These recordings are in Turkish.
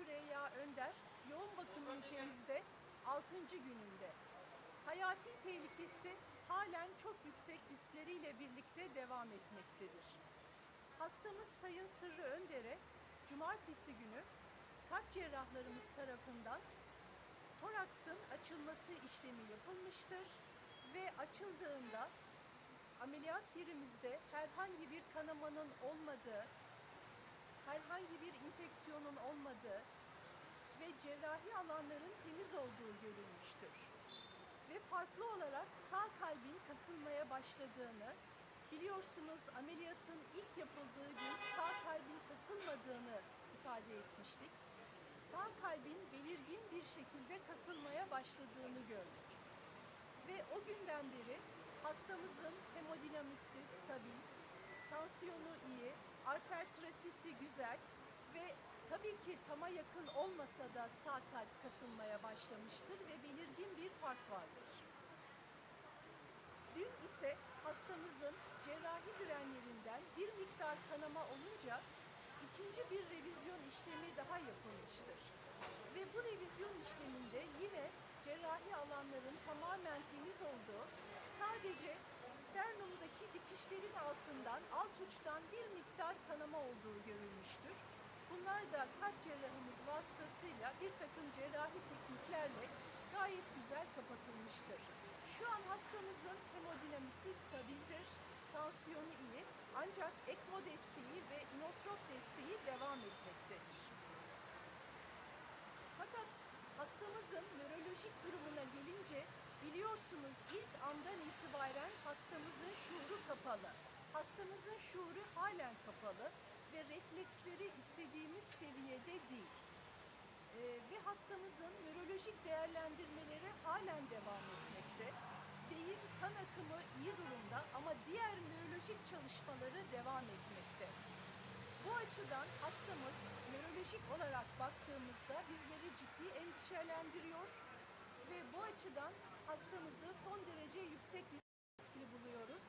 Süreyya Önder yoğun bakım ülkemizde 6. gününde. Hayati tehlikesi halen çok yüksek riskleriyle birlikte devam etmektedir. Hastamız Sayın Sırrı Önder'e cumartesi günü kalp cerrahlarımız tarafından toraksın açılması işlemi yapılmıştır ve açıldığında ameliyat yerimizde herhangi bir kanamanın olmadığı, herhangi bir infeksiyonun olmadığı ve cerrahi alanların temiz olduğu görülmüştür. Ve farklı olarak sağ kalbin kasılmaya başladığını, biliyorsunuz ameliyatın ilk yapıldığı gün sağ kalbin kasılmadığını ifade etmiştik. Sağ kalbin belirgin bir şekilde kasılmaya başladığını gördük. Ve o günden beri hastamızın hemodinamisi stabil, tansiyonu iyi, arter trasisi güzel ve tabii ki tama yakın olmasa da sağ kalp kasılmaya başlamıştır ve belirgin bir fark vardır. Dün ise hastamızın cerrahi direnlerinden bir miktar kanama olunca ikinci bir revizyon işlemi daha yapılmıştır. Ve bu revizyon işleminde yine cerrahi alanların tamamen temiz olduğu, sadece sternumdaki dikişlerin altından, alt uçtan bir miktar kanama olduğu görülmüştür. Bunlar da kalp cerrahımız vasıtasıyla bir takım cerrahi tekniklerle gayet güzel kapatılmıştır. Şu an hastamızın hemodinamisi stabildir, tansiyonu iyi ancak ECMO desteği ve inotrop desteği devam etmektedir. Fakat hastamızın nörolojik durumuna gelince biliyorsunuz ilk andan itibaren hastamızın şuuru kapalı. Hastamızın şuuru halen kapalı ve refleksleri istediğimiz seviyede değil. Ee, ve hastamızın nörolojik değerlendirmeleri halen devam etmekte. Beyin kan akımı iyi durumda ama diğer nörolojik çalışmaları devam etmekte. Bu açıdan hastamız nörolojik olarak baktığımızda bizleri ciddi endişelendiriyor ve bu açıdan hastamızı son derece yüksek riskli buluyoruz.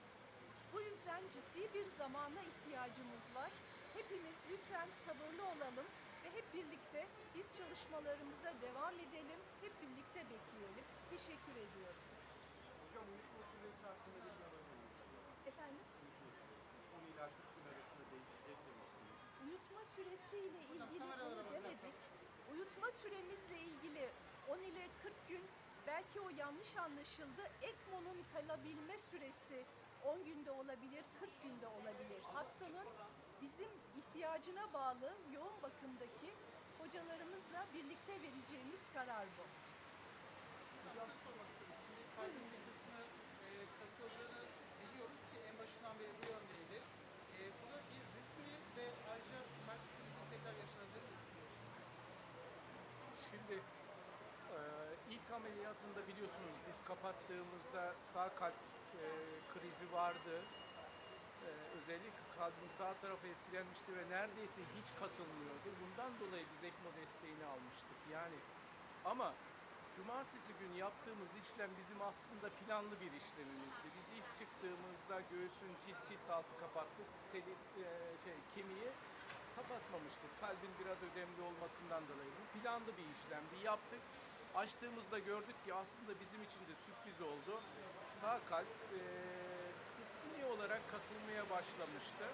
Bu yüzden ciddi bir zamana ihtiyacımız var. Hepimiz lütfen sabırlı olalım ve hep birlikte biz çalışmalarımıza devam edelim, hep birlikte bekleyelim. Teşekkür ediyorum. Hocam uyutma süresi hakkında bir haber Efendim? Uyutma süresi. 10 ila 40 gün arasında değişecek demiştiniz. Uyutma süresiyle ilgili bakın. demedik. Uyutma süremizle ilgili 10 ile 40 gün belki o yanlış anlaşıldı. ECMO'nun kalabilme süresi 10 günde olabilir, 40 günde olabilir. Hastanın bizim ihtiyacına bağlı yoğun bakımdaki hocalarımızla birlikte vereceğimiz karar bu. Hocam sormak istiyoruz. Şimdi kalbin kısmı e, kasıldığını biliyoruz ki en başından beri bu yöndeydi. E, bu da bir risk mi ve ayrıca kalp krizi tekrar yaşanabilir mi bu süreç? Şimdi e, ilk ameliyatında biliyorsunuz biz kapattığımızda sağ kalp e, krizi vardı. E, özellikle kalbin sağ tarafı etkilenmişti ve neredeyse hiç kasılmıyordu. Bundan dolayı biz ECMO desteğini almıştık. Yani ama cumartesi günü yaptığımız işlem bizim aslında planlı bir işlemimizdi. Biz ilk çıktığımızda göğsün cilt cilt altı kapattık. Teli, e, şey kemiği kapatmamıştık. Kalbin biraz ödemli olmasından dolayı. Bu planlı bir işlemdi. Yaptık. Açtığımızda gördük ki aslında bizim için de sürpriz oldu. Sağ kalp e, kısmi olarak kasılmaya başlamıştı.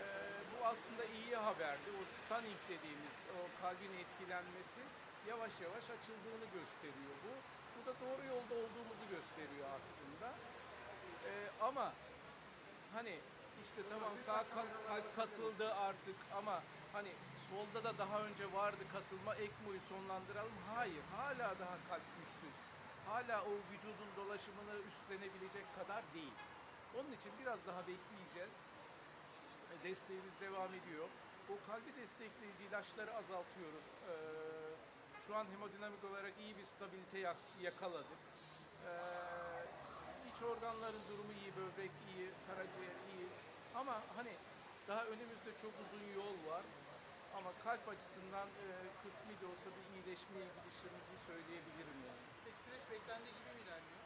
E, bu aslında iyi haberdi. O stunning dediğimiz o kalbin etkilenmesi yavaş yavaş açıldığını gösteriyor bu. Bu da doğru yolda olduğumuzu gösteriyor aslında. E, ama hani işte tamam sağ kal- kalp kasıldı artık ama hani solda da daha önce vardı kasılma ECMO'yu sonlandıralım. Hayır, hala daha kalp güçsüz. Hala o vücudun dolaşımını üstlenebilecek kadar değil. Onun için biraz daha bekleyeceğiz. E, Desteğimiz devam ediyor. O kalbi destekleyici ilaçları azaltıyoruz. Ee, şu an hemodinamik olarak iyi bir stabilite yak- yakaladık. Ee, iç organların durumu iyi, böbrek iyi, karaciğer iyi. Ama hani daha önümüzde çok uzun yol var. Ama kalp açısından e, kısmi de olsa bir iyileşmeye gidişimizi söyleyebilirim yani. Peki süreç beklendiği gibi mi ilerliyor?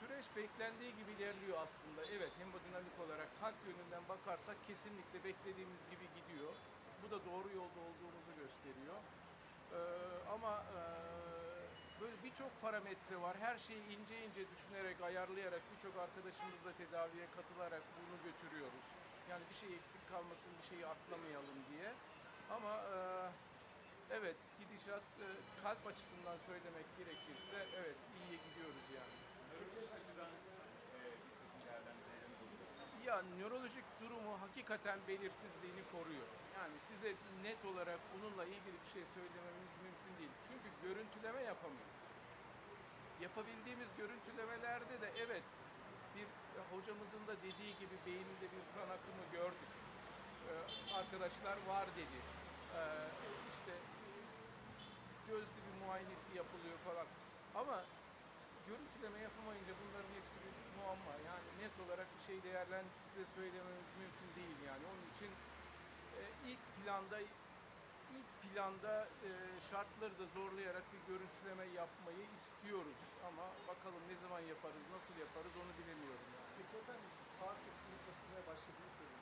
Süreç beklendiği gibi ilerliyor aslında. Evet hemodinamik olarak kalp yönünden bakarsak kesinlikle beklediğimiz gibi gidiyor. Bu da doğru yolda olduğumuzu gösteriyor. Ee, ama e, böyle birçok parametre var. Her şeyi ince ince düşünerek, ayarlayarak birçok arkadaşımızla tedaviye katılarak bunu götürüyoruz. Yani bir şey eksik kalmasın, bir şeyi atlamayalım diye. Ama e, evet gidişat e, kalp açısından söylemek gerekirse evet iyiye gidiyoruz yani. Nörolojik açıdan e. Ya nörolojik durumu hakikaten belirsizliğini koruyor. Yani size net olarak bununla ilgili bir şey söylememiz mümkün değil. Çünkü görüntüleme yapamıyoruz. Yapabildiğimiz görüntülemelerde de evet bir e, hocamızın da dediği gibi beyninde bir kan akımı gördük. Arkadaşlar var dedi. Ee, işte gözlü bir muayenesi yapılıyor falan. Ama görüntüleme yapamayınca bunların hepsi bir muamma. Yani net olarak bir şey değerlendirip size söylememiz mümkün değil yani. Onun için e, ilk planda ilk planda e, şartları da zorlayarak bir görüntüleme yapmayı istiyoruz. Ama bakalım ne zaman yaparız, nasıl yaparız onu bilemiyorum yani. Peki efendim kısmını kasılmaya başladığını söylemiştiniz.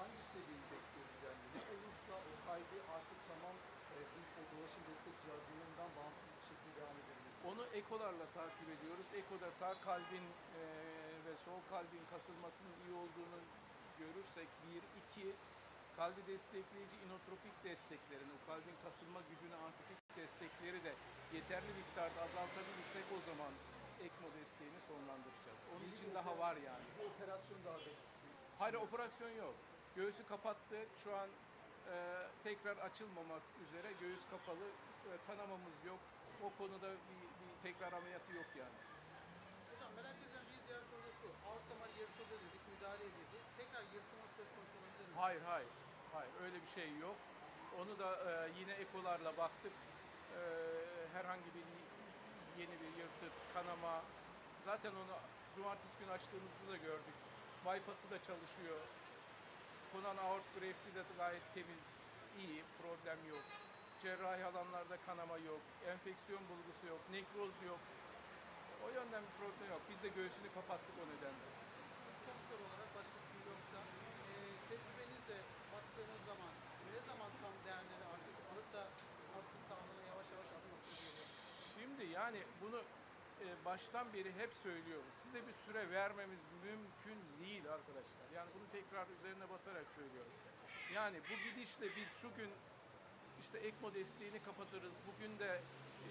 Hangi seviyeyi bekliyoruz yani? Ne olursa o kaydı artık tamam e, biz o dolaşım destek cihazlarından bağımsız bir şekilde devam edebiliriz. Onu ekolarla takip ediyoruz. Ekoda sağ kalbin e, ve sol kalbin kasılmasının iyi olduğunu görürsek bir, iki kalbi destekleyici inotropik desteklerin, o kalbin kasılma gücünü antifik destekleri de yeterli miktarda azaltabilirsek o zaman ECMO desteğini sonlandıracağız. Onun Yeni için daha var yani. Bir operasyon daha bekliyoruz. Hayır operasyon yok. Göğsü kapattı. Şu an e, tekrar açılmamak üzere göğüs kapalı. E, kanamamız yok. O konuda bir, bir tekrar ameliyatı yok yani. Hocam merak edilen bir diğer soru da şu. Aort damar yırtıldı dedik, müdahale edildi. Tekrar yırtılma söz konusu olabilir mi? Hayır hayır. Hayır öyle bir şey yok. Onu da e, yine ekolarla baktık. E, herhangi bir yeni bir yırtık, kanama. Zaten onu cumartesi günü açtığımızda da gördük. Bypass'ı da çalışıyor. Konan aort grafti de gayet temiz, iyi, problem yok. Cerrahi alanlarda kanama yok, enfeksiyon bulgusu yok, nekroz yok. O yönden bir problem yok. Biz de göğsünü kapattık o nedenle. Son soru olarak başkasının yoksa e, tecrübenizle baktığınız zaman ne zaman tam değerleri artık alıp da hasta sağlığına yavaş yavaş adım atılıyor? Şimdi yani bunu e, baştan beri hep söylüyoruz. Size bir süre vermemiz mümkün değil arkadaşlar. Yani bunu tekrar üzerine basarak söylüyorum. Yani bu gidişle biz şu gün işte ECMO desteğini kapatırız. Bugün de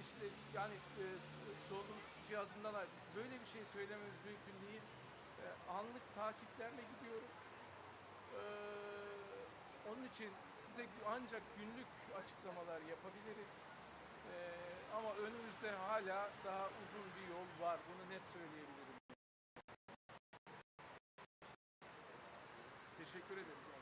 işte yani e, solunum cihazından böyle bir şey söylememiz mümkün değil. E, anlık takiplerle gidiyoruz. E, onun için size ancak günlük açıklamalar yapabiliriz. Önümüzde hala daha uzun bir yol var. Bunu net söyleyebilirim. Teşekkür ederim.